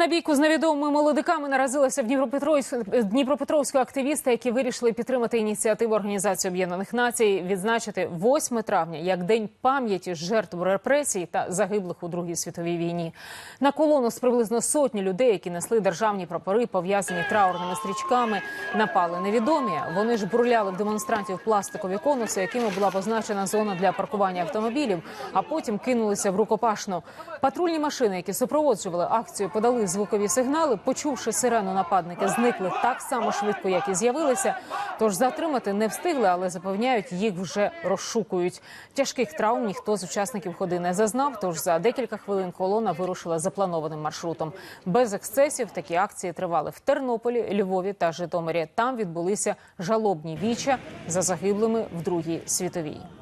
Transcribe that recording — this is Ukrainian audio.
На бійку з невідомими молодиками наразилися в Дніпропетровськ Дніпропетровську активісти, які вирішили підтримати ініціативу Організації Об'єднаних Націй, відзначити 8 травня як день пам'яті жертв репресій та загиблих у Другій світовій війні. На колону з приблизно сотні людей, які несли державні прапори, пов'язані траурними стрічками, напали невідомі. Вони ж бурляли в демонстрантів пластикові конуси, якими була позначена зона для паркування автомобілів, а потім кинулися в рукопашну. Патрульні машини, які супроводжували акцію, подали звукові сигнали. Почувши сирену, нападники зникли так само швидко, як і з'явилися. Тож затримати не встигли, але запевняють, їх вже розшукують. Тяжких травм ніхто з учасників ходи не зазнав. Тож за декілька хвилин колона вирушила запланованим маршрутом. Без ексцесів такі акції тривали в Тернополі, Львові та Житомирі. Там відбулися жалобні віча за загиблими в Другій світовій.